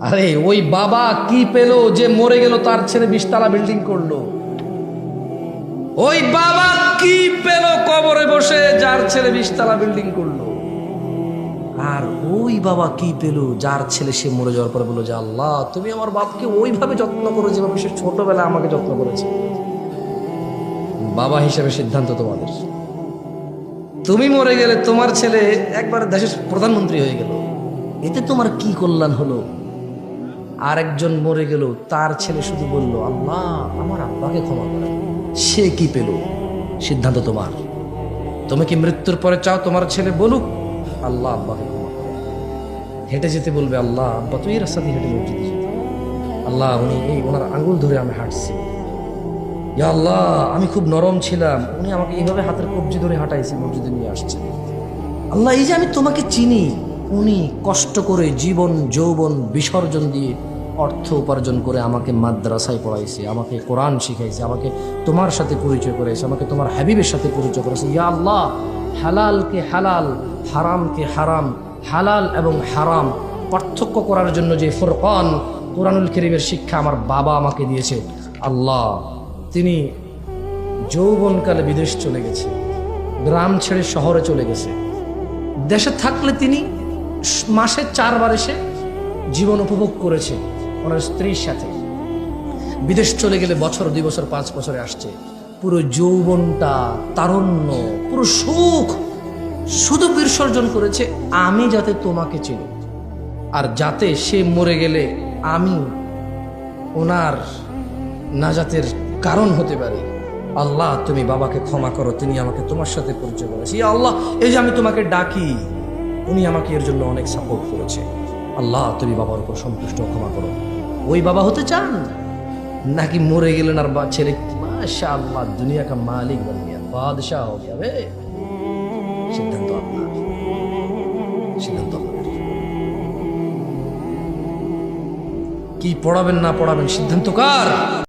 আরে, ওই বাবা কি পেল যে মরে গেল, তার ছেলে বিশতলা বিল্ডিং করল? ওই বাবা কি পেল কবরে বসে, যার ছেলে বিশতলা বিল্ডিং করল? আর ওই বাবা কি পেল, যার ছেলে সে মরে যাওয়ার পরে বলল যে, আল্লাহ, তুমি আমার বাপকে ওইভাবে যত্ন করো যেভাবে সে ছোটবেলায় আমাকে যত্ন করেছে। বাবা হিসেবে সিদ্ধান্ত তোমাদের। তুমি মরে গেলে তোমার ছেলে একবার দেশের প্রধানমন্ত্রী হয়ে গেল। এতে তোমার কি কল্যাণ হলো? আরেকজন মরে গেল, তার ছেলে শুধু বলল, আল্লাহ, আমার আব্বাকে ক্ষমা করে। সে কি পেল? সিদ্ধান্ত তোমার। তুমি কি মৃত্যুর পরে চাও তোমার ছেলে বলুক? আল্লাহ আব্বাকে ক্ষমা করে। হেঁটে যেতে বলবে, আল্লাহ, আব্বা তুই রাস্তা দিয়ে হেঁটে মসজিদে যেতে আল্লাহ, উনি এই ওনার আঙ্গুল ধরে আমি হাঁটছি। ইয়া আল্লাহ, আমি খুব নরম ছিলাম। উনি আমাকে এইভাবে হাতের কবজি ধরে হাঁটাইছে, মসজিদে নিয়ে আসছে। আল্লাহ, এই যে আমি তোমাকে চিনি, উনি কষ্ট করে জীবন, যৌবন বিসর্জন দিয়ে অর্থ উপার্জন করে আমাকে মাদ্রাসায় পড়াইছে, আমাকে কোরআন শিখাইছে, আমাকে তোমার সাথে পরিচয় করেছে আমাকে তোমার হাবিবের সাথে পরিচয় করেছে ইয়া আল্লাহ, হালালকে হালাল, হারামকে হারাম, হালাল এবং হারাম পার্থক্য করার জন্য যে ফুরকান কোরআনুল করিমের শিক্ষা আমার বাবা আমাকে দিয়েছে। আল্লাহ, তিনি যৌবনকালে বিদেশ চলে গেছে, গ্রাম ছেড়ে শহরে চলে গেছে। দেশে থাকলে তিনি মাসে চারবার এসে জীবন উপভোগ করেছে। ওনার স্ত্রীর সাথে। বিদেশ চলে গেলে বছর, দুই বছর, পাঁচ বছরে আসছে। পুরো যৌবনটা তারণ্য, পুরো সুখ, শুধু বিসর্জন করেছে, আমি যাতে তোমাকে চিনি। আর যাতে সে মরে গেলে আমি ওনার নাজাতের কারণ হতে পারি। আল্লাহ, তুমি বাবাকে ক্ষমা করো, তিনি আমাকে তোমার সাথে পরিচয় করেছে। আল্লাহ, এই যে আমি তোমাকে ডাকি, উনি আমাকে এর জন্য অনেক সাপোর্ট করেছে। আল্লাহ, তুমি বাবার উপর সন্তুষ্ট, ক্ষমা করো। ওই বাবা হতে চান? নাকি মরে গেলেন আর বা- ছেলে? মাশা আল্লাহ দুনিয়া কা মালিক বন বাদশাহ যাবে সিদ্ধান্ত আপনার। সিদ্ধান্ত কি পড়াবেন, না পড়াবেন, সিদ্ধান্ত কার?